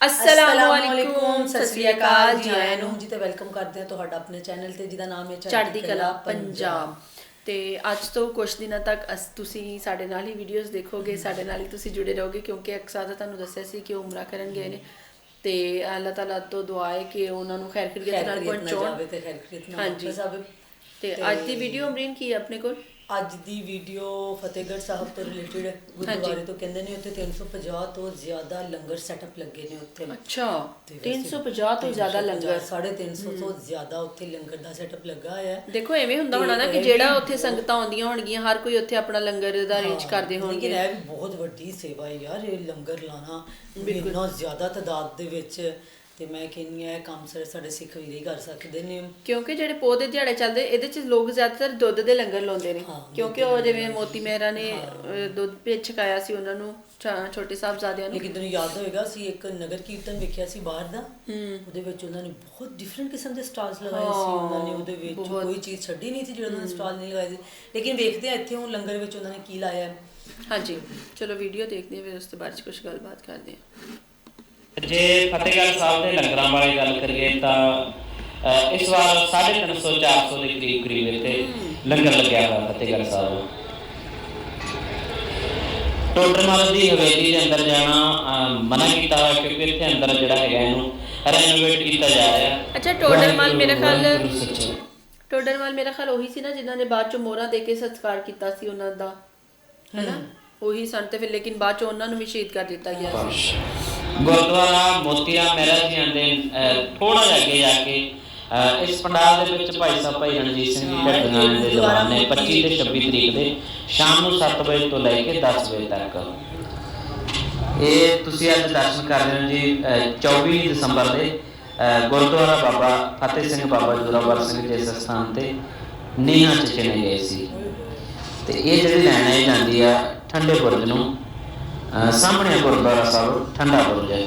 ਅਸਲਾਮੁਅਲੈਕੁਮ ਸਤਿ ਸ੍ਰੀ ਅਕਾਲ ਜੀ। ਆਇਆਂ ਨੂੰ ਜੀ ਤੇ ਵੈਲਕਮ ਕਰਦੇ ਹਾਂ ਤੁਹਾਡਾ ਆਪਣੇ ਚੈਨਲ ਤੇ ਜਿਹਦਾ ਨਾਮ ਹੈ ਚੜ੍ਹਦੀ ਕਲਾ ਪੰਜਾਬ। ਤੇ ਅੱਜ ਤੋਂ ਕੁਝ ਦਿਨਾਂ ਤੱਕ ਤੁਸੀਂ ਸਾਡੇ ਨਾਲ ਹੀ ਵੀਡੀਓਜ਼ ਦੇਖੋਗੇ ਸਾਡੇ ਨਾਲ ਹੀ ਤੁਸੀਂ ਜੁੜੇ ਰਹੋਗੇ ਕਿਉਂਕਿ ਅਕਸਰ ਤੁਹਾਨੂੰ ਦੱਸਿਆ ਸੀ ਕਿ ਉਮਰਾ ਕਰਨ ਗਏ ਨੇ। ਤੇ ਅੱਲਾਹ ਤਾਲਾ ਤੋਂ ਦੁਆ ਹੈ ਕਿ ਉਹਨਾਂ ਨੂੰ ਖੈਰ ਖਰੀਅਤ ਨਾਲ ਪਹੁੰਚਾਉਣ। ਤੇ ਹਾਂਜੀ। ਅੱਜ ਦੀ ਵੀਡੀਓ ਅਮਰੀਨ ਕੀ ਹੈ ਆਪਣੇ ਕੋਲ? ਅੱਜ ਦੀ ਵੀਡੀਓ ਫਤਿਹਗੜ੍ਹ ਸਾਹਿਬ ਤੋਂ ਰਿਲੇਟਡ ਗੁਰਦੁਆਰੇ ਤੋਂ ਕਹਿੰਦੇ ਨੇ ਉੱਥੇ 350 ਤੋਂ ਜ਼ਿਆਦਾ ਲੰਗਰ ਸੈਟਅਪ ਲੱਗੇ ਨੇ ਉੱਥੇ। ਅੱਛਾ ਤੇ ਵੈਸੇ 350 ਤੋਂ ਜ਼ਿਆਦਾ 350, ਲੰਗਰ। 350 ਤੋਂ ਜ਼ਿਆਦਾ ਉੱਥੇ ਲੰਗਰ ਦਾ ਸੈਟਅਪ ਲੱਗਾ ਹੋਇਆ ਹੈ। ਦੇਖੋ ਐਵੇਂ ਹੁੰਦਾ ਹੋਣਾ ਨਾ ਕਿ ਜਿਹੜਾ ਉੱਥੇ ਸੰਗਤਾਂ ਆਉਂਦੀਆਂ ਹੋਣਗੀਆਂ ਹਰ ਕੋਈ ਉੱਥੇ ਆਪਣਾ ਲੰਗਰ ਦਾ ਅਰੇਂਜ ਕਰਦੇ ਲੇਕਿਨ ਹੋਣਗੇ। ਇਹ ਵੀ ਬਹੁਤ ਵੱਡੀ ਸੇਵਾ ਹੈ ਯਾਰ ਇਹ ਲੰਗਰ ਲਾਣਾ ਇੰਨਾ ਜ਼ਿਆਦਾ ਤਾਦਾਦ ਦੇ ਵਿੱਚ ਤੇ ਮੈਂ ਕਹਿੰਨੀ ਆ ਇਹ ਕੰਮ ਸਾਰੇ ਸਾਡੇ ਸਿੱਖ ਵੀਰ ਹੀ ਕਰ ਸਕਦੇ ਨੇ। ਕਿਉਂਕਿ ਜਿਹੜੇ ਪੌਦੇ ਦਿਹਾੜੇ ਚੱਲਦੇ ਇਹਦੇ ਚ ਲੋਕ ਜ਼ਿਆਦਾਤਰ ਦੁੱਧ ਦੇ ਲੰਗਰ ਲਾਉਂਦੇ ਨੇ। ਹਾਂ, ਕਿਉਂਕਿ ਉਹ ਜਿਵੇਂ ਮੋਤੀ ਮਹਿਰਾ ਨੇ ਦੁੱਧ ਭੇਜ ਛਕਾਇਆ ਸੀ ਉਹਨਾਂ ਨੂੰ ਛਾ- ਛੋਟੇ ਸਾਹਿਬਜ਼ਾਦਿਆਂ ਨੂੰ। ਲੇਕਿਨ ਤੈਨੂੰ ਯਾਦ ਹੋਏਗਾ ਸੀ ਇੱਕ ਨਗਰ ਕੀਰਤਨ ਵੇਖਿਆ ਸੀ ਬਾਹਰ ਦਾ। ਉਹਦੇ ਵਿੱਚ ਉਹਨਾਂ ਨੇ ਬਹੁਤ ਡਿਫਰੈਂਟ ਕਿਸਮ ਦੇ ਸਟਾਲਸ ਲਗਾਏ ਸੀ ਉਹਨਾਂ ਨੇ। ਉਹਦੇ ਵਿੱਚ ਕੋਈ ਚੀਜ਼ ਛੱਡੀ ਨਹੀਂ ਸੀ ਜਿਹੜਾ ਉਹਨਾਂ ਨੇ ਸਟਾਲ ਨਹੀਂ ਲਗਾਏ ਸੀ। ਲੇਕਿਨ ਵੇਖਦੇ ਆ ਇੱਥੇ ਹੁਣ ਲੰਗਰ ਵਿੱਚ ਉਹਨਾਂ ਨੇ ਕੀ ਲਾਇਆ। ਹੈ ਹਾਂਜੀ। ਚਲੋ ਵੀਡੀਓ ਦੇਖਦੇ ਹਾਂ ਫਿਰ ਉਸ ਤੋਂ ਬਾਅਦ ਚ ਕੁਝ ਗੱਲਬਾਤ ਕਰਦੇ ਹਾਂ। ਜੇ ਫਤਿਹਗੜ੍ਹ ਸਾਹਿਬ ਦੇ ਲੰਗਰਾਂ ਬਾਰੇ ਗੱਲ ਕਰੀਏ ਤਾਂ ਇਸ ਵਾਰ 350 400 ਦੇ ਕਰੀਬ ਕਰੀਬ ਇੱਥੇ ਲੰਗਰ ਲੱਗਿਆ ਹੋਇਆ ਫਤਿਹਗੜ੍ਹ ਸਾਹਿਬ। ਟੋਡਰਮਲ ਦੀ ਹਵੇਲੀ ਦੇ ਅੰਦਰ ਜਾਣਾ ਮਨਾ ਕੀਤਾ ਹੋਇਆ ਕਿਉਂਕਿ ਇੱਥੇ ਅੰਦਰ ਜਿਹੜਾ ਹੈਗਾ ਇਹਨੂੰ ਰੈਨੋਵੇਟ ਕੀਤਾ ਜਾ ਰਿਹਾ। ਅੱਛਾ, ਟੋਡਰਮਲ ਮੇਰੇ ਖਿਆਲ-। ਟੋਡਰਮਲ ਮੇਰਾ ਖਿਆਲ ਉਹੀ ਸੀ ਨਾ ਜਿਨ੍ਹਾਂ ਨੇ ਬਾਅਦ ਚ ਮੋਹਰਾਂ ਦੇ ਕੇ ਸਤਿਕਾਰ ਕੀਤਾ ਸੀ ਉਹਨਾਂ ਦਾ। ਹੈਨਾ? ਉਹੀ ਸਨ ਤੇ ਫਿਰ ਲੇਕਿਨ ਬਾਅਦ ਚ ਉਹਨਾਂ ਨੂੰ ਵੀ ਸ਼ਹੀਦ ਕਰ ਦਿੱਤਾ ਗਿਆ ਸੀ। ਗੁਰਦੁਆਰਾ ਮੋਤੀਆ ਮਹਿਰਾ ਜੀਆਂ ਦੇ ਥੋੜਾ ਜਿਹਾ ਅੱਗੇ ਜਾ ਕੇ ਇਸ ਪੰਡਾਲ ਦੇ ਵਿੱਚ ਭਾਈ ਸਾਹਿਬ ਭਾਈ ਰਣਜੀਤ ਸਿੰਘ ਜੀ ਢੱਡੀਆਂ ਦੇ ਦੀਵਾਨ ਨੇ 25 ਤੇ 26 ਤਰੀਕ ਦੇ ਸ਼ਾਮ ਨੂੰ 7 ਵਜੇ ਤੋਂ ਲੈ ਕੇ 10 ਵਜੇ ਤੱਕ। ਇਹ ਤੁਸੀਂ ਅੱਜ ਦਰਸ਼ਨ ਕਰ ਰਹੇ ਹੋ ਜੀ 24 ਦਸੰਬਰ ਦੇ ਅ, ਗੁਰਦੁਆਰਾ ਬਾਬਾ ਫਤਿਹ ਸਿੰਘ ਬਾਬਾ ਜੋਰਾਵਰ ਸਿੰਘ ਜੀ ਸਥਾਨ ਤੇ ਨੀਹਾਂ ਚ ਚਿਣੇ ਗਏ ਸੀ। ਤੇ ਇਹ ਜਿਹੜੀ ਲਾਈਨ ਜਾਂਦੀ ਆ ਠੰਡੇ ਬੁਰਜ ਨੂੰ ਸਾਹਮਣੇ ਗੁਰਦੁਆਰਾ ਸਾਹਿਬ ਠੰਡਾ ਬੁਰਜ ਹੈ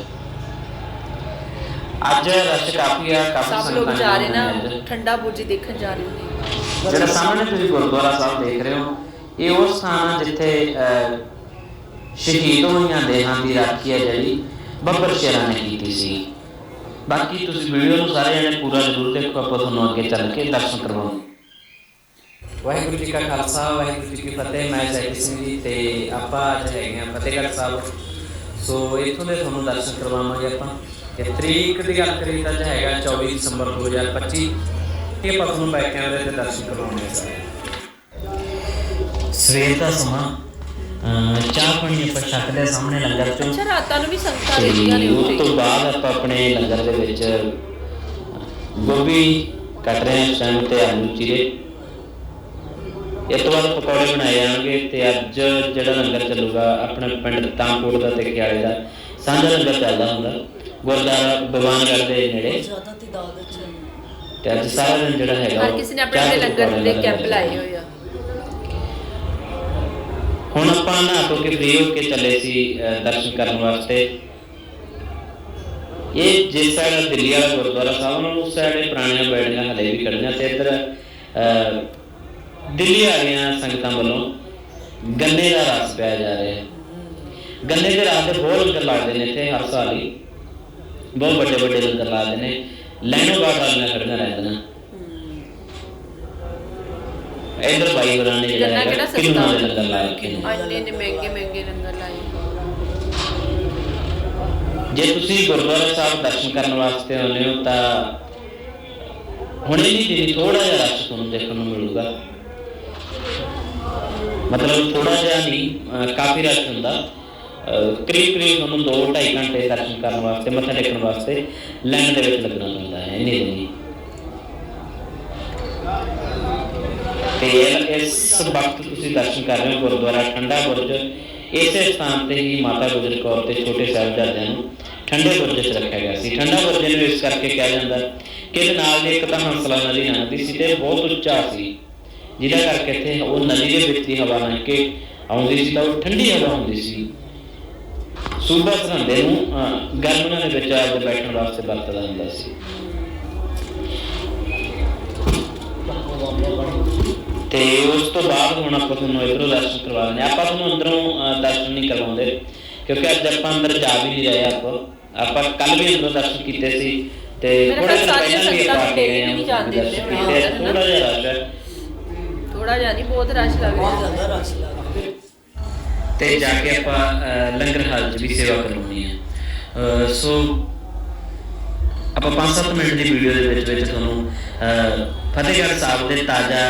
ਅੱਜ ਰਸ਼ ਕਾਫੀ ਆ ਕਾਫੀ ਸਭ ਲੋਕ ਜਾ ਰਹੇ ਨਾ। ਠੰਡਾ ਬੁਰਜ ਦੇਖਣ ਜਾ ਰਹੇ ਨੇ ਜਿਹੜਾ ਸਾਹਮਣੇ ਤੁਸੀਂ ਗੁਰਦੁਆਰਾ ਸਾਹਿਬ ਦੇਖ ਰਹੇ ਹੋ ਇਹ ਉਹ ਸਥਾਨ ਆ ਜਿੱਥੇ ਸ਼ਹੀਦ ਹੋਈਆਂ ਦੇਹਾਂ ਦੀ ਰਾਖੀ ਹੈ ਜਿਹੜੀ ਬੱਬਰ ਸ਼ੇਰਾਂ ਨੇ ਕੀਤੀ ਸੀ ਬਾਕੀ ਤੁਸੀਂ ਵੀਡੀਓ ਨੂੰ ਸਾਰੇ ਜਣੇ ਪੂਰਾ ਜ਼ਰੂਰ ਦੇਖੋ ਆਪਾਂ ਤੁਹਾਨੂੰ ਅੱਗੇ ਚੱਲ ਕੇ ਦਰਸ਼ਨ ਕਰਵਾਉਂਗੇ ਵਾਹਿਗੁਰੂ ਜੀ ਕਾ ਖਾਲਸਾ ਵਾਹਿਗੁਰੂ ਜੀ ਕੀ ਫਤਿਹ। ਮੈਂ ਜੈਕੀ ਸਿੰਘ ਜੀ ਤੇ ਆਪਾਂ ਅੱਜ ਹੈਗੇ ਆ ਫਤਿਹਗੜ੍ਹ ਸਾਹਿਬ। ਸੋ ਇੱਥੋਂ ਦੇ ਤੁਹਾਨੂੰ ਦਰਸ਼ਨ ਕਰਵਾਵਾਂਗੇ ਆਪਾਂ। ਤੇ ਤਰੀਕ ਦੀ ਗੱਲ ਕਰੀਏ ਤਾਂ ਹੈਗਾ 24 ਦਸੰਬਰ 2025 ਇਹ ਆਪਾਂ ਤੁਹਾਨੂੰ ਬੈਕ ਕੈਮਰੇ ਤੇ ਦਰਸ਼ਨ ਕਰਵਾਉਣੇ ਸਾਰੇ ਸਵੇਰ ਦਾ ਸਮਾਂ ਚਾਹ ਪਾਣੀ ਆਪਾਂ ਛਕਦੇ ਆ ਸਾਹਮਣੇ ਲੰਗਰ ਚੋਂ। ਅੱਛਾ ਰਾਤਾਂ ਨੂੰ ਵੀ ਸੰਗਤਾਂ ਰਹਿੰਦੀਆਂ ਨੇ ਉਸ ਤੋਂ ਬਾਅਦ ਆਪਾਂ ਆਪਣੇ ਲੰਗਰ ਦੇ ਵਿੱਚ ਗੋਭੀ ਕੱਟ ਰਹੇ ਹਾਂ ਇਸ ਟਾਈਮ ਤੇ ਆਲੂ ਚੀਰੇ। ਇਸ ਤੋਂ ਬਾਅਦ ਪਕੌੜੇ ਬਣਾਏ ਜਾਣਗੇ ਤੇ ਅੱਜ ਜਿਹੜਾ ਲੰਗਰ ਚੱਲੂਗਾ ਆਪਣੇ ਪਿੰਡ ਤਾਂਕੋਟ ਦਾ ਤੇ ਖਿਆਲੇ ਦਾ ਸਾਂਝਾ ਲੰਗਰ ਚੱਲਦਾ ਹੁੰਦਾ। ਗੁਰਦੁਆਰਾ ਭਗਵਾਨਗੜ੍ਹ ਦੇ ਨੇੜੇ। ਤੇ ਅੱਜ ਸਾਰਾ ਦਿਨ ਜਿਹੜਾ ਹੈਗਾ ਹਰ ਕਿਸੇ ਨੇ ਆਪਣੇ ਤੇ ਲੰਗਰ ਦੇ ਕੈਂਪ ਲਾਏ ਹੋਏ ਆ। ਹੁਣ ਆਪਾਂ ਨਹਾ ਧੋ ਕੇ ਫ੍ਰੀ ਹੋ ਕੇ ਚੱਲੇ ਸੀ ਦਰਸ਼ਨ ਕਰਨ ਵਾਸਤੇ। ਇਹ ਜਿਸ ਸਾਈਡ ਦਿੱਲੀ ਵਾਲਾ ਗੁਰਦੁਆਰਾ ਸਾਹਿਬ ਨੂੰ ਉਸ ਸਾਈਡ ਪੁਰਾਣੀਆਂ ਬਿਲਡਿੰਗਾਂ ਹਲੇ ਵੀ ਖੜੀਆਂ ਤੇ ਇੱਧਰ ਦਿੱਲੀ ਵਾਲੀਆਂ ਸੰਗਤਾਂ ਵੱਲੋਂ। ਗੰਨੇ ਦਾ ਰਸ ਪਿਆ ਜਾ ਰਿਹਾ ਹੈ। ਗੰਨੇ ਦੇ ਰਸ ਦੇ ਬਹੁਤ ਲੰਗਰ ਲੱਗਦੇ ਨੇ ਇੱਥੇ ਹਰ ਸਾਲ ਹੀ। ਬਹੁਤ ਵੱਡੇ ਵੱਡੇ ਲੰਗਰ ਲੱਗਦੇ ਨੇ। ਲਾਈਨੋਂ ਬਾਹਰ ਵਾਲੀਆਂ ਖੜੀਆਂ ਰਹਿੰਦੀਆਂ ਇੱਧਰ ਬਾਈ ਹੋਰਾਂ ਨੇ ਜਿਹੜਾ ਕਿਹੜਾ ਕਿੰਨਾ ਸਸਤਾ ਲੰਗਰ ਰੱਖੇ ਨੇ। ਇੰਨੇ ਨੇ ਮਹਿੰਗੇ ਮਹਿੰਗੇ ਲੰਗਰ ਲਾਏ। ਜੇ ਤੁਸੀਂ ਗੁਰਦੁਆਰਾ ਸਾਹਿਬ ਦਰਸ਼ਨ ਕਰਨ ਵਾਸਤੇ ਆਉਂਦੇ ਹੋ ਤਾਂ ਹੁਣੇ ਨਹੀਂ ਦਿਨੀ ਥੋੜਾ ਜਿਹਾ ਰਸ਼ ਤੁਹਾਨੂੰ ਦੇਖਣ ਨੂੰ ਮਿਲੂਗਾ। ਮਤਲਬ ਥੋੜਾ ਜਿਹਾ ਨਹੀਂ ਕਾਫੀ ਰਸ਼ ਹੁੰਦਾ। ਕਰੀਬ ਕਰੀਬ ਤੁਹਾਨੂੰ 2-2.5 ਘੰਟੇ ਦਰਸ਼ਨ ਕਰਨ ਵਾਸਤੇ, ਮੱਥਾ ਟੇਕਣ ਵਾਸਤੇ ਲਾਈਨ ਦੇ ਵਿੱਚ ਲੱਗਣਾ ਪੈਂਦਾ ਹੈ, ਇੰਨੀ ਦਿਨੀ ਤੇ ਇਸ ਵਕਤ ਤੁਸੀਂ ਦਰਸ਼ਨ ਕਰ ਰਹੇ ਹੋ ਗੁਰਦੁਆਰਾ ਠੰਡਾ ਬੁਰਜ। ਇਸੇ ਸਥਾਨ ਤੇ ਹੀ ਮਾਤਾ ਗੁਜਰ ਕੌਰ ਤੇ ਛੋਟੇ ਸਾਹਿਬਜ਼ਾਦਿਆਂ ਨੂੰ ਠੰਡੇ ਬੁਰਜ 'ਚ ਰੱਖਿਆ ਗਿਆ ਸੀ। ਠੰਡਾ ਬੁਰਜ ਨੂੰ ਇਸ ਕਰਕੇ ਕਿਹਾ ਜਾਂਦਾ ਕਿ ਇਹਦੇ ਨਾਲ ਦੀ ਇੱਕ ਤਾਂ ਹੰਸਲਾ ਨਦੀ ਲੰਘਦੀ ਸੀ ਤੇ ਬਹੁਤ ਉੱਚਾ ਸੀ। ਜਿਹਦਾ ਕਰਕੇ ਇੱਥੇ ਉਹ ਨਦੀ ਦੇ ਵਿੱਚ ਦੀ ਹਵਾ ਲੰਘ ਕੇ ਆਉਂਦੀ ਸੀ ਤਾਂ ਉਹ ਠੰਡੀ ਹਵਾ ਹੁੰਦੀ ਸੀ। ਸੂਬਾ ਸਰਹੰਦੇ ਨੂੰ ਗਰਮੀਆਂ ਦੇ ਵਿੱਚ ਆਪਦੇ ਬੈਠਣ ਵਾਸਤੇ ਵਰਤਦਾ ਹੁੰਦਾ ਸੀ। ਤੇ ਉਸ ਤੋਂ ਬਾਅਦ ਹੁਣ ਆਪਾਂ ਤੁਹਾਨੂੰ ਇਧਰੋਂ ਦਰਸ਼ਨ ਕਰਵਾ ਦਿੰਦੇ। ਆਪਾਂ ਤੁਹਾਨੂੰ ਅੰਦਰੋਂ ਦਰਸ਼ਨ ਨਹੀਂ ਕਰਵਾਉਂਦੇ ਕਿਉਂਕਿ ਅੱਜ ਆਪਾਂ ਅੰਦਰ ਜਾ ਵੀ ਨਹੀਂ ਰਹੇ ਆਪਾਂ। ਆਪਾਂ ਕੱਲ ਵੀ ਅੰਦਰੋਂ ਦਰਸ਼ਨ ਕੀਤੇ ਸੀ ਤੇ ਥੋੜਾ ਜਿਹਾ ਪਹਿਲਾਂ ਵੀ ਆਪਾਂ ਗਏ ਥੋੜਾ ਜਿਹਾ ਰਸ਼ ਹੈ। ਥੋੜਾ ਜਿਹਾ ਨਹੀਂ ਬਹੁਤ ਰਸ਼ ਲੱਗ ਬਹੁਤ ਰਿਹਾ ਜ਼ਿਆਦਾ ਰਸ਼ ਲੱਗਦਾ ਤੇ ਜਾ ਕੇ ਆਪਾਂ ਅਹ, ਲੰਗਰ ਹਾਲ 'ਚ ਵੀ ਸੇਵਾ ਕਰਵਾਉਣੀ ਹੈ। ਅਹ, ਸੋ ਆਪਾਂ 5-7 ਮਿੰਟ ਦੀ ਵੀਡੀਓ ਦੇ ਵਿੱਚ ਵਿੱਚ ਤੁਹਾਨੂੰ ਅਹ, ਫਤਿਹਗੜ੍ਹ ਸਾਹਿਬ ਦੇ ਤਾਜ਼ਾ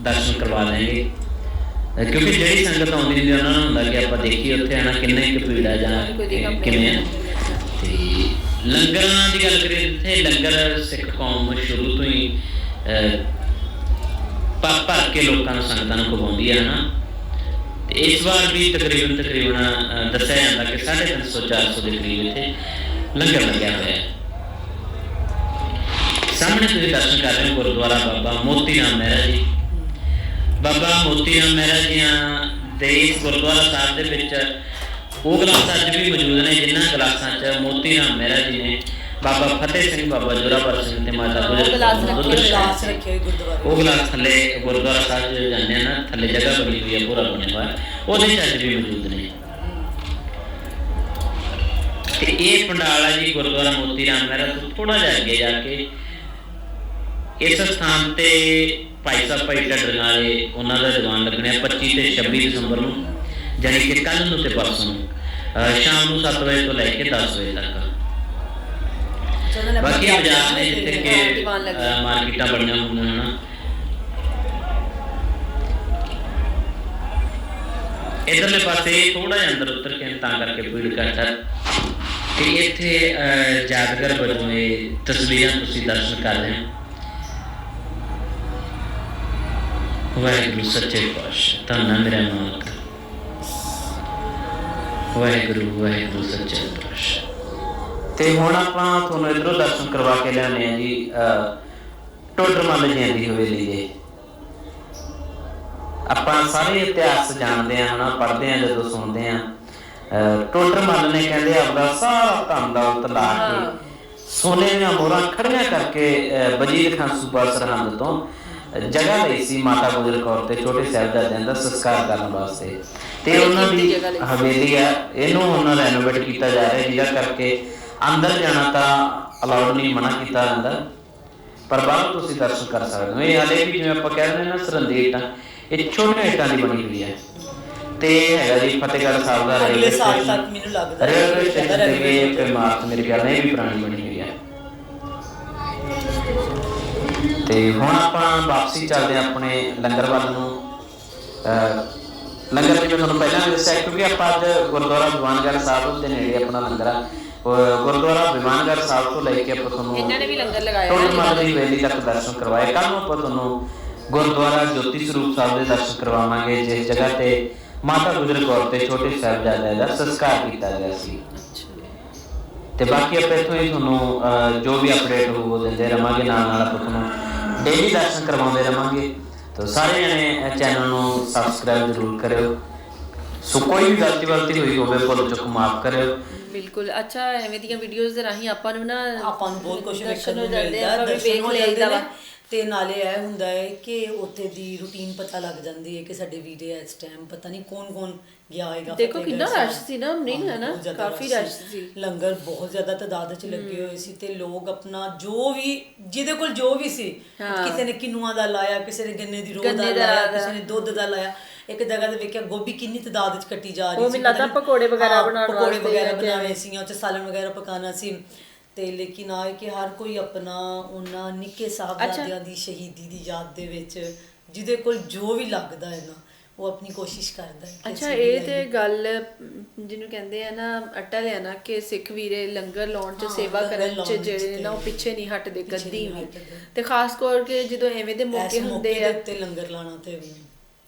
ਦਰਸ਼ਨ ਕਰਵਾ ਅਹ, ਕਿਉਂਕਿ ਜਿਹੜੀ ਸੰਗਤ ਆਉਂਦੀ ਹੁੰਦੀ ਆ, ਉਹਨਾਂ ਨੂੰ ਹੁੰਦਾ ਕਿ ਆਪਾਂ ਦੇਖੀਏ ਉੱਥੇ ਆਣਾ ਕਿੰਨੇ ਕੁ ਭੀੜ ਆ ਜਾਂ ਅਹ, ਕਿਵੇਂ ਆ ਤੇ ਲੰਗਰਾਂ ਦੀ ਗੱਲ ਕਰੀਏ ਇੱਥੇ ਲੰਗਰ ਸਿੱਖ ਕੌਮ ਸ਼ੁਰੂ ਤੋਂ ਹੀ ਅਹ, ਭਰ ਭਰ ਕੇ ਲੋਕਾਂ ਨੂੰ ਸੰਗਤਾਂ ਨੂੰ ਖਵਾਉਂਦੀ ਹੈ ਨਾ ਤੇ ਇਸ ਵਾਰ ਵੀ ਤਕਰੀਬਨ ਤਕਰੀਬਨ ਦੱਸਿਆ ਜਾਂਦਾ ਕਿ 350 400 ਦੇ ਕਰੀਬ ਇੱਥੇ ਲੰਗਰ ਲੱਗਿਆ ਹੋਇਆ। ਹੈ ਸਾਹਮਣੇ ਤੁਸੀਂ ਦਰਸ਼ਨ ਕਰ ਰਹੇ ਹੋ ਗੁਰਦੁਆਰਾ ਬਾਬਾ ਮੋਤੀ ਰਾਮ ਮਹਿਰਾ ਜੀ। ਬਾਬਾ ਮੋਤੀ ਰਾਮ ਮਹਿਰਾ ਜੀਆਂ ਦੇ ਇਸ ਗੁਰਦੁਆਰਾ ਸਾਹਿਬ ਦੇ ਵਿੱਚ ਉਹ ਗਲਾਸ ਅੱਜ ਵੀ ਮੌਜੂਦ ਨੇ, ਜਿਨ੍ਹਾਂ ਗਲਾਸਾਂ 'ਚ ਮੋਤੀ ਰਾਮ ਮਹਿਰਾ ਜੀ ਨੇ ਬਾਬਾ ਫਤਿਹ ਸਿੰਘ ਬਾਬਾ ਜੋਰਾਵਰ ਸਿੰਘ ਤੇ ਮਾਤਾ ਗੁਜਰ ਕੌਰ ਰੱਖੇ ਗਲਾਸ। ਰੱਖੇ ਹੋਏ ਗੁਰਦੁਆਰੇ ਉਹ ਗਲਾਸ ਥੱਲੇ ਗੁਰਦੁਆਰਾ ਸਾਹਿਬ ਜੇ ਜਾਂਦੇ ਆ ਨਾ ਥੱਲੇ ਜਗ੍ਹਾ ਬਣੀ ਹੋਈ ਹੈ ਪੂਰਾ ਬਣਿਆ ਹੋਇਆ ਉਹਦੇ ਚ ਅੱਜ ਵੀ ਮੌਜੂਦ ਨੇ। ਤੇ ਇਹ ਪੰਡਾਲ ਜੀ ਗੁਰਦੁਆਰਾ ਮੋਤੀ ਰਾਮ ਮਹਿਰਾ ਤੋਂ ਥੋੜਾ ਜਿਹਾ ਅੱਗੇ ਜਾ ਕੇ ਇਸ ਸਥਾਨ ਤੇ ਭਾਈ ਸਾਹਿਬ ਭਾਈ ਢੱਡਰਾਂ ਵਾਲੇ ਉਹਨਾਂ ਦਾ ਦੀਵਾਨ ਲੱਗਣੇ ਆ 25 ਤੇ 26 ਦਸੰਬਰ ਨੂੰ ਯਾਨੀ ਕਿ ਕੱਲ ਨੂੰ ਤੇ ਪਰਸੋਂ ਨੂੰ। ਸ਼ਾਮ ਨੂੰ 7 ਵਜੇ ਤੋਂ ਲੈ ਕੇ 10 ਵਜੇ ਤੱਕ। ਬਾਕੀ ਬਾਜ਼ਾਰ ਨੇ ਜਿੱਥੇ ਕਿ ਹਾਂ, ਦੀਵਾਨ ਲੱਗੇ। ਅਹ, ਮਾਰਕੀਟਾਂ ਬਣੀਆਂ ਹੁੰਦੀਆਂ ਹਨ ਇਧਰਲੇ ਪਾਸੇ ਥੋੜਾ ਜਿਹਾ ਅੰਦਰ ਉਤਰ ਕੇ ਤਾਂ ਕਰਕੇ ਭੀੜ ਘੱਟ ਹੈ ਤੇ ਇੱਥੇ ਅਹ, ਯਾਦਗਾਰ ਵਜੋਂ ਇਹ ਤਸਵੀਰਾਂ ਤੁਸੀਂ ਦਰਸ਼ਨ ਕਰ ਰਹੇ ਹੋ ਵਾਹਿਗੁਰੂ ਸੱਚੇ ਪਾਤਸ਼ਾਹ ਧੰਨਾ ਮੇਰਾ ਮਾਲਕ ਵਾਹਿਗੁਰੂ ਵਾਹਿਗੁਰੂ ਸੱਚੇ ਪਾਤਸ਼ਾਹ ਤੇ ਹੁਣ ਆਪਾਂ ਤੁਹਾਨੂੰ ਇਧਰੋਂ ਦਰਸ਼ਨ ਕਰਵਾ ਕੇ ਲਿਆਉਂਦੇ ਆ ਜੀ ਟੋਡਰ ਮੱਲ ਜੀ ਦੀ ਹਵੇਲੀ ਦੇ। ਆਪਾਂ ਸਾਰੇ ਇਤਿਹਾਸ ਜਾਣਦੇ ਆ ਹਨਾ ਪੜ੍ਹਦੇ ਆ ਜਦੋਂ ਸੁਣਦੇ ਆ ਟੋਡਰ ਮੱਲ ਨੇ ਕਹਿੰਦੇ ਆਪਦਾ ਸਾਰਾ ਧਨ ਦੌਲਤ ਲਾ ਕੇ ਸੋਨੇ ਦੀਆਂ ਮੋਹਰਾਂ ਖੜੀਆਂ ਕਰਕੇ ਵਜ਼ੀਰ ਖਾਨ ਸੂਬਾ ਸਰਹੰਦ ਤੋਂ ਜਗ੍ਹਾ ਲਈ ਸੀ ਮਾਤਾ ਗੁਜਰ ਕੌਰ ਤੇ ਛੋਟੇ ਸਾਹਿਬਜ਼ਾਦਿਆਂ ਦਾ ਸੰਸਕਾਰ ਕਰਨ ਵਾਸਤੇ। ਤੇ ਉਹਨਾਂ ਦੀ। ਹਵੇਲੀ ਆ ਇਹਨੂੰ ਹੁਣ ਰੈਨੋਵੇਟ ਕੀਤਾ ਜਾ ਰਿਹਾ ਜਿਹਦਾ ਕਰਕੇ ਅੰਦਰ ਜਾਣਾ ਤਾਂ ਅਲਾਉਡ ਨਹੀਂ ਮਨਾ ਕੀਤਾ ਜਾਂਦਾ। ਪਰ ਬਾਹਰ ਤੁਸੀਂ ਦਰਸ਼ਨ ਕਰ ਸਕਦੇ ਹੋ। ਇਹ ਹਾਲੇ ਵੀ ਜਿਵੇਂ ਆਪਾਂ ਕਹਿੰਦੇ ਨਾ ਸਰੰਦੀ ਇੱਟਾਂ ਇਹ ਛੋਟੀਆਂ ਇੱਟਾਂ ਦੀ ਬਣੀ ਹੋਈ ਹੈ ਤੇ ਹੈਗਾ ਜੀ ਫਤਿਹਗੜ੍ਹ ਸਾਹਿਬ ਦਾ ਰੇਲਵੇ ਸਾਲ ਸਟੇਸ਼ਨ। ਤੱਕ ਮੈਨੂੰ ਲੱਗਦਾ ਹੈ ਰੇਲਵੇ ਕਿ ਸਟੇਸ਼ਨ ਤੇ ਵੀ renovate ਇਮਾਰਤ ਮੇਰੇ ਖਿਆਲ ਨਾਲ ਇਹ ਵੀ ਪੁਰਾਣੀ ਬਣੀ ਹੋਈ ਹੈ ਤੇ ਹੁਣ ਆਪਾਂ ਵਾਪਸੀ ਚੱਲਦੇ ਹਾਂ ਆਪਣੇ ਲੰਗਰ ਵੱਲ ਨੂੰ। ਲੰਗਰ ਜਿਵੇਂ ਤੁਹਾਨੂੰ ਪਹਿਲਾਂ ਵੀ ਦੱਸਿਆ ਕਿਉਂਕਿ ਆਪਾਂ ਅੱਜ ਗੁਰਦੁਆਰਾ ਵਿਮਾਨਗੜ੍ਹ ਸਾਹਿਬ ਦੇ ਨੇੜੇ ਆਪਣਾ ਲੰਗਰ ਆ। ਗੁਰਦੁਆਰਾ ਵਿਮਾਨਗੜ੍ਹ ਸਾਹਿਬ ਤੋਂ ਲੈ ਕੇ ਆਪਾਂ ਤੁਹਾਨੂੰ ਇਹਨਾਂ ਨੇ ਵੀ ਲੰਗਰ ਲਗਾਇਆ ਹੈ ਮੱਲ ਦੀ ਹਵੇਲੀ ਤੱਕ ਦਰਸ਼ਨ ਕਰਵਾਏ। ਕੱਲ ਨੂੰ ਆਪਾਂ ਤੁਹਾਨੂੰ ਗੁਰਦੁਆਰਾ ਜੋਤੀ ਸਰੂਪ ਸਾਹਿਬ ਦੇ ਦਰਸ਼ਨ ਕਰਵਾਵਾਂਗੇ ਜਿਸ ਜਗ੍ਹਾ ਤੇ ਮਾਤਾ ਗੁਜਰ ਕੌਰ ਤੇ ਛੋਟੇ ਸਾਹਿਬਜ਼ਾਦਿਆਂ ਦਾ ਸੰਸਕਾਰ ਕੀਤਾ ਗਿਆ ਸੀ। ਤੇ ਬਾਕੀ ਆਪਾਂ ਇੱਥੋਂ ਹੀ ਤੁਹਾਨੂੰ ਜੋ ਵੀ ਅਪਡੇਟ ਹੋਊ ਉਹ ਦਿੰਦੇ ਰਵਾਂਗੇ। ਨਾਲ ਨਾਲ ਆਪਾਂ ਤੁਹਾਨੂੰ ਡੇਲੀ ਦਰਸ਼ਨ ਕਰਵਾਉਂਦੇ ਰਵਾਂਗੇ। ਤਾਂ ਸਾਰੇ ਜਣੇ ਚੈਨਲ ਨੂੰ ਸਬਸਕ੍ਰਾਈਬ ਜ਼ਰੂਰ ਕਰਿਓ। ਸੋ ਕੋਈ ਵੀ ਗਲਤੀ ਵਲਤੀ ਹੋਈ ਹੋਵੇ ਭੁੱਲ ਚੁੱਕ ਮਾਫ ਕਰਿਓ। ਬਿਲਕੁਲ ਅੱਛਾ ਐਵੇਂ ਦੀਆਂ ਵੀਡੀਓਜ਼ ਦੇ ਰਾਹੀਂ ਆਪਾਂ ਨੂੰ ਨਾ ਆਪਾਂ ਨੂੰ ਬਹੁਤ ਕੁਝ ਵੇਖਣ ਨੂੰ ਮਿਲਦਾ ਦਰਸ਼ਨ ਹੋ ਜਾਂਦੇ ਨੇ ਤੇ ਨਾਲੇ ਇਹ ਹੁੰਦਾ ਹੈ ਕਿ ਉੱਥੇ ਦੀ ਰੁਟੀਨ ਪਤਾ ਲੱਗ ਜਾਂਦੀ ਹੈ ਕਿ ਸਾਡੇ ਵੀਰੇ ਇਸ ਟਾਈਮ ਪਤਾ ਨਹੀਂ ਕੌਣ ਕੌਣ ਗਿਆ ਹੋਏਗਾ ਦੇਖੋ ਕਿੰਨਾ। ਰਸ਼ ਸੀ ਨਾ, ਅਮਰੀਨ, ਹਾਂ, ਨਾ? ਕਾਫੀ ਰਸ਼ ਸੀ। ਲੰਗਰ ਬਹੁਤ ਜ਼ਿਆਦਾ ਤਾਦਾਦ ਚ ਲੱਗੇ ਹੋਏ ਸੀ ਤੇ ਲੋਕ ਆਪਣਾ ਜੋ ਵੀ ਜਿਹਦੇ ਕੋਲ ਜੋ ਵੀ ਸੀ। ਕਿਸੇ ਨੇ ਕਿਨੂਆਂ ਦਾ ਲਾਇਆ ਕਿਸੇ ਨੇ ਗੰਨੇ ਦੀ ਰੋਹ ਦਾ ਲਾਇਆ। ਕਿਸੇ ਨੇ ਦੁੱਧ ਦਾ ਲਾਇਆ ਇੱਕ ਜਗ੍ਹਾ ਤੇ ਵੇਖਿਆ ਗੋਭੀ ਕਿੰਨੀ ਤਾਦਾਦ ਚ ਕੱਟੀ ਜਾ ਰਹੀ ਉਹ ਸੀ ਮੈਨੂੰ ਪਤਾ ਲੱਗਦਾ ਪਕੌੜੇ ਵਗੈਰਾ ਬਣਾਉਣ ਪਕੌੜੇ ਵਾਸਤੇ ਵਗੈਰਾ ਕੇ ਆਏ। ਬਣਾਉਣੇ ਸੀ ਉਹ ਚ ਸਾਲਨ ਵਗੈਰਾ ਪਕਾਉਣਾ ਸੀ ਤੇ ਲੇਕਿਨ ਆ ਕਿ ਹਰ ਕੋਈ ਆਪਣਾ ਉਹਨਾਂ ਨਿੱਕੇ ਸਾਹਿਬਜ਼ਾਦਿਆਂ ਦੀ ਸ਼ਹੀਦੀ ਦੀ ਯਾਦ ਦੇ ਵਿੱਚ ਜਿਹਦੇ ਕੋਲ ਜੋ ਵੀ ਲੱਗਦਾ ਹੈ ਨਾ ਉਹ ਆਪਣੀ ਕੋਸ਼ਿਸ਼ ਕਰਦਾ ਹੈ ਅੱਛਾ ਇਹ ਤੇ। ਗੱਲ ਜਿਹਨੂੰ ਕਹਿੰਦੇ ਆ ਨਾ ਅਟਲ ਹੈ ਨਾ ਕਿ ਸਿੱਖ ਵੀਰੇ ਲੰਗਰ ਲਾਉਣ ਚ ਸੇਵਾ ਕਰਨ ਚ ਜਿਹੜੇ ਨੇ ਨਾ ਉਹ ਤੇ ਪਿੱਛੇ ਨਹੀਂ ਹਟਦੇ ਕਦੀ ਵੀ। ਤੇ ਖਾਸ ਕਰਕੇ ਜਦੋਂ ਐਵੇਂ ਦੇ ਮੌਕੇ ਹੁੰਦੇ ਦੇ ਆ ਉੱਤੇ ਲੰਗਰ ਲਾਣਾ ਤੇ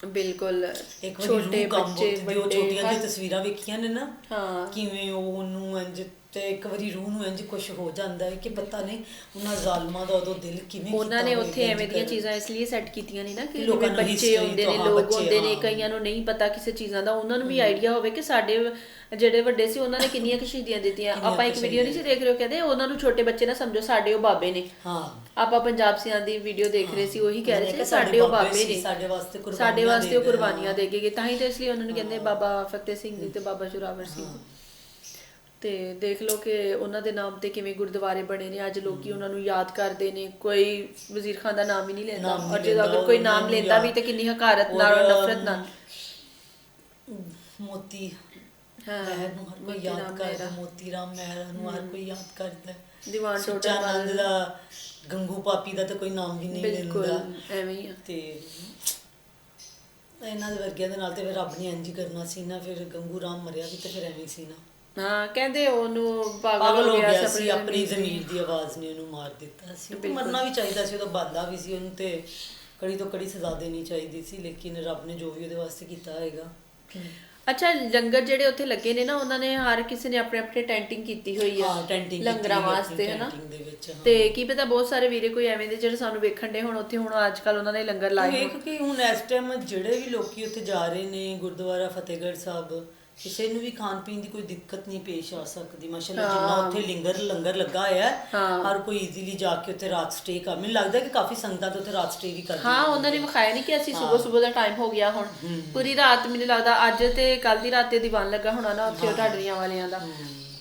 ਬਿਲਕੁਲ ਇੱਕ ਛੋਟੇ ਬੱਚੇ ਵੱਡੇ ਛੋਟੀਆਂ ਜਿਹੀਆਂ ਹਰ- ਤਸਵੀਰਾਂ ਵੇਖੀਆਂ ਨੇ ਨਾ ਹਾਂ। ਕਿਵੇਂ ਉਹ ਉਹਨੂੰ ਇੰਜ ਤੇ ਇੱਕ ਵਾਰੀ ਰੂਹ ਨੂੰ ਇੰਜ ਕੁਝ ਹੋ ਜਾਂਦਾ ਹੈ ਕਿ ਪਤਾ ਨਹੀਂ ਉਹਨਾਂ ਜ਼ਾਲਮਾਂ ਦਾ ਉਦੋਂ ਦਿਲ ਕਿਵੇਂ ਉਹਨਾਂ ਨੇ ਉੱਥੇ ਐਵੇਂ ਦੀਆਂ ਚੀਜ਼ਾਂ ਇਸ ਲਈ ਸੈੱਟ ਕੀਤੀਆਂ ਨੇ ਨਾ ਕਿ ਲੋਕਾਂ ਨੂੰ ਬੱਚੇ ਹੁੰਦੇ ਨੇ ਲੋਕ ਹੁੰਦੇ ਨੇ। ਕਈਆਂ ਨੂੰ ਨਹੀਂ ਪਤਾ ਕਿਸੇ ਚੀਜ਼ਾਂ ਦਾ ਉਹਨਾਂ ਨੂੰ ਵੀ ਆਈਡੀਆ ਹੋਵੇ ਕਿ ਸਾਡੇ ਜਿਹੜੇ ਵੱਡੇ ਸੀ ਉਹਨਾਂ ਨੇ ਕਿੰਨੀਆਂ ਸ਼ਹੀਦੀਆਂ ਦਿੱਤੀਆਂ। ਆਪਾਂ ਇੱਕ ਵੀਡੀਓ ਨਹੀਂ ਸੀ ਦੇਖ ਰਹੇ ਹੋ ਕਹਿੰਦੇ ਉਹਨਾਂ ਨੂੰ ਛੋਟੇ ਬੱਚੇ ਨਾ ਸਮਝੋ ਸਾਡੇ ਉਹ ਬਾਬੇ ਨੇ। ਹਾਂ। ਆਪਾਂ ਪੰਜਾਬ ਸਿਆਂ ਦੀ ਵੀਡੀਓ ਦੇਖ ਰਹੇ ਸੀ ਉਹੀ ਕਹਿ ਰਹੇ ਸੀ ਸਾਡੇ ਉਹ ਬਾਬੇ ਨੇ। ਸਾਡੇ ਵਾਸਤੇ ਕੁਰਬਾਨੀਆਂ ਸਾਡੇ ਵਾਸਤੇ ਉਹ ਕੁਰਬਾਨੀਆਂ। ਦੇ ਕੇ ਗਏ। ਤਾਂ ਹੀ ਤਾਂ ਇਸ ਲਈ ਉਹਨਾਂ ਨੂੰ ਕਹਿੰਦੇ ਬਾਬਾ ਫਤਿਹ ਸਿੰਘ ਜੀ ਤੇ ਬਾਬਾ ਜੁਰਾਵਰ ਸਿੰਘ। ਤੇ ਦੇਖ ਲਓ ਕਿ ਉਹਨਾਂ ਦੇ ਨਾਮ ਤੇ ਕਿਵੇਂ ਗੁਰਦੁਆਰੇ ਬਣੇ ਨੇ ਅੱਜ ਲੋਕੀ ਉਹਨਾਂ ਨੂੰ ਯਾਦ ਕਰਦੇ ਨੇ ਕੋਈ ਵਜ਼ੀਰ ਖਾਨ ਦਾ ਨਾਮ ਹੀ ਨਹੀਂ ਲੈਂਦਾ ਔਰ ਲੈਂਦਾ, ਅਗਰ ਕੋਈ ਨਾਮ ਲੈਂਦਾ ਵੀ ਤੇ ਕਿੰਨੀ ਹਕਾਰਤ ਨਾਲ ਔਰ ਨਫ਼ਰਤ ਨਾਲ। ਮੋਤੀ ਹਾਂ, ਨੂੰ ਹਰ ਕੋਈ ਯਾਦ ਕਰਦਾ। ਮੋਤੀ ਰਾਮ ਮਹਿਰ ਨੂੰ ਹਰ ਕੋਈ ਯਾਦ ਕਰਦਾ। ਦੀਵਾਨ ਟੋਟਲ ਸੁੱਚਾਨੰਦ ਦਾ ਗੰਗੂ ਪਾਪੀ ਦਾ ਤਾਂ ਕੋਈ ਨਾਮ ਵੀ ਨਹੀਂ ਬਿਲਕੁਲ ਲੈਂਦਾ। ਐਵੇਂ ਹੀ ਆ। ਤੇ ਇਹਨਾਂ ਦੇ ਵਰਗਿਆਂ ਦੇ ਨਾਲ ਤੇ ਫਿਰ ਰੱਬ ਨੇ ਇੰਜ ਕਰਨਾ ਸੀ ਨਾ ਫਿਰ ਗੰਗੂ ਰਾਮ ਮਰਿਆ ਵੀ ਤੇ ਫਿਰ ਐਵੇਂ ਸੀ ਨਾ। ਹਾਂ ਕਹਿੰਦੇ ਉਹਨੂੰ ਪਾਗਲ ਹੋ ਗਿਆ ਸੀ ਆਪਣੀ ਜ਼ਮੀਰ ਦੀ ਆਵਾਜ਼ ਨੇ ਉਹਨੂੰ ਮਾਰ ਦਿੱਤਾ ਸੀ। ਉਹ ਮਰਨਾ ਵੀ ਚਾਹੀਦਾ ਸੀ ਉਹਦਾ ਬਾਦਾ ਵੀ ਸੀ ਉਹਨੂੰ ਤੇ ਕੜੀ ਤੋਂ ਕੜੀ ਸਜ਼ਾ ਦੇਣੀ ਚਾਹੀਦੀ ਸੀ ਲੇਕਿਨ ਰੱਬ ਨੇ ਜੋ ਵੀ ਉਹਦੇ ਵਾਸਤੇ ਕੀਤਾ ਹੋਏਗਾ ਅੱਛਾ ਲੰਗਰ ਜਿਹੜੇ ਉੱਥੇ ਲੱਗੇ ਨੇ ਨਾ ਉਹਨਾਂ ਨੇ ਹਰ ਕਿਸੇ ਨੇ ਆਪਣੇ ਆਪਣੇ ਟੈਂਟਿੰਗ ਕੀਤੀ ਹੋਈ ਆ ਲੰਗਰਾਂ ਵਾਸਤੇ ਹਾਂ। ਤੇ ਕੀ ਪਤਾ ਬਹੁਤ ਸਾਰੇ ਵੀਰੇ ਕੋਈ ਐਵੇਂ ਦੇ ਜਿਹੜੇ ਸਾਨੂੰ ਵੇਖਣ ਦੇ ਹੁਣ ਉੱਥੇ ਹੁਣ ਅੱਜ ਕੱਲ ਉਹਨਾਂ ਨੇ ਲੰਗਰ ਲਾਏ ਵੇਖ ਕਿ ਹੁਣ ਇਸ ਟਾਈਮ ਜਿਹੜੇ ਵੀ ਲੋਕੀ ਉੱਥੇ ਜਾ ਰਹੇ ਨੇ ਗੁਰਦੁਆਰਾ ਫਤਿਹਗੜ੍ਹ ਸਾਹਿਬ ਕਿਸੇ ਨੂੰ ਵੀ ਖਾਣ ਪੀਣ ਦੀ ਕੋਈ ਦਿੱਕਤ ਨਹੀਂ ਪੇਸ਼ ਆ ਸਕਦੀ। ਮਾਸ਼ਾਅੱਲਾ ਜਿੰਨਾ ਉੱਥੇ ਲੰਗਰ ਲੰਗਰ ਲੱਗਾ ਹੋਇਆ ਹੈ ਹਰ ਕੋਈ ਈਜ਼ੀਲੀ ਜਾ ਕੇ ਉੱਥੇ ਰਾਤ ਸਟੇ ਕਰ ਮੈਨੂੰ ਲੱਗਦਾ ਕਿ ਕਾਫੀ ਸੰਗਤਾਂ ਤੇ ਉੱਥੇ ਰਾਤ ਸਟੇ ਵੀ ਕਰਦੀਆਂ ਹਾਂ ਉਹਨਾਂ ਨੇ ਵਿਖਾਇਆ ਨਹੀਂ ਕਿ ਅਸੀਂ ਸਵੇਰ ਸਵੇਰ ਦਾ ਟਾਈਮ ਹੋ ਗਿਆ ਹੁਣ। ਪੂਰੀ ਰਾਤ ਮੈਨੂੰ ਲੱਗਦਾ ਅੱਜ ਤੇ ਕੱਲ ਦੀ ਰਾਤ ਤੇ ਦੀਵਾਨ ਲੱਗਾ ਹੋਣਾ ਨਾ ਉੱਥੇ ਢਾਡਰੀਆਂ ਵਾਲਿਆਂ ਦਾ।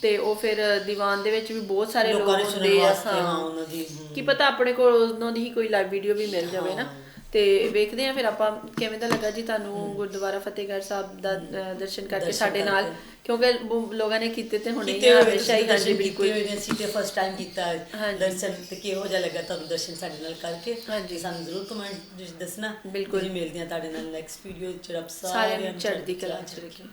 ਤੇ ਉਹ ਫਿਰ ਦੀਵਾਨ ਦੇ ਵਿੱਚ ਵੀ ਬਹੁਤ ਸਾਰੇ ਲੋਕ ਲੋਕਾਂ ਦੇ ਸੁਣਨ ਹੁੰਦੇ ਆ ਵਾਸਤੇ ਹਾਂ। ਉਹਨਾਂ ਦੀ ਹਮ। ਕੀ ਪਤਾ ਆਪਣੇ ਕੋਲ ਉਹਨਾਂ ਦੀ ਹੀ ਕੋਈ ਲਾਈਵ ਵੀਡੀਓ ਵੀ ਮਿਲ ਜਾਵੇ ਨਾ। ਤੇ ਵੇਖਦੇ ਆ ਫਿਰ ਆਪਾਂ ਕਿਵੇਂ ਦਾ ਲੱਗਾ ਜੀ ਤੁਹਾਨੂੰ ਗੁਰਦੁਆਰਾ ਫਤਿਹਗੜ੍ਹ ਸਾਹਿਬ ਦਾ ਅ, ਦਰਸ਼ਨ ਕਰਕੇ ਸਾਡੇ ਨਾਲ। ਕਿਉਂਕਿ ਉਹ ਲੋਕਾਂ ਨੇ ਕੀਤੇ ਤੇ ਹੁਣੇ ਹੀ ਕੀਤੇ ਆ, ਹੋਏ ਹਮੇਸ਼ਾ ਹੀ ਹਾਂਜੀ ਬਿਲਕੁਲ ਨੇ ਅਸੀਂ ਤੇ ਫਸਟ ਟਾਈਮ ਕੀਤਾ ਹੈ। ਹਾਂਜੀ। ਦਰਸ਼ਨ ਤੇ ਕਿਹੋ ਜਿਹਾ ਲੱਗਾ ਤੁਹਾਨੂੰ ਦਰਸ਼ਨ ਸਾਡੇ ਨਾਲ ਕਰਕੇ? ਹਾਂਜੀ। ਸਾਨੂੰ ਜ਼ਰੂਰ ਕਮੈਂਟ ਵਿੱਚ ਦੱਸਣਾ। ਬਿਲਕੁਲ। ਜੀ ਮਿਲਦੇ ਹਾਂ ਤੁਹਾਡੇ ਨਾਲ ਨੈਕਸਟ ਵੀਡੀਓ ਚ ਰੱਬ ਸਾਰਿਆਂ ਨੂੰ ਚੜ੍ਹਦੀ ਕਲਾ ਚ ਰੱਖਿਓ।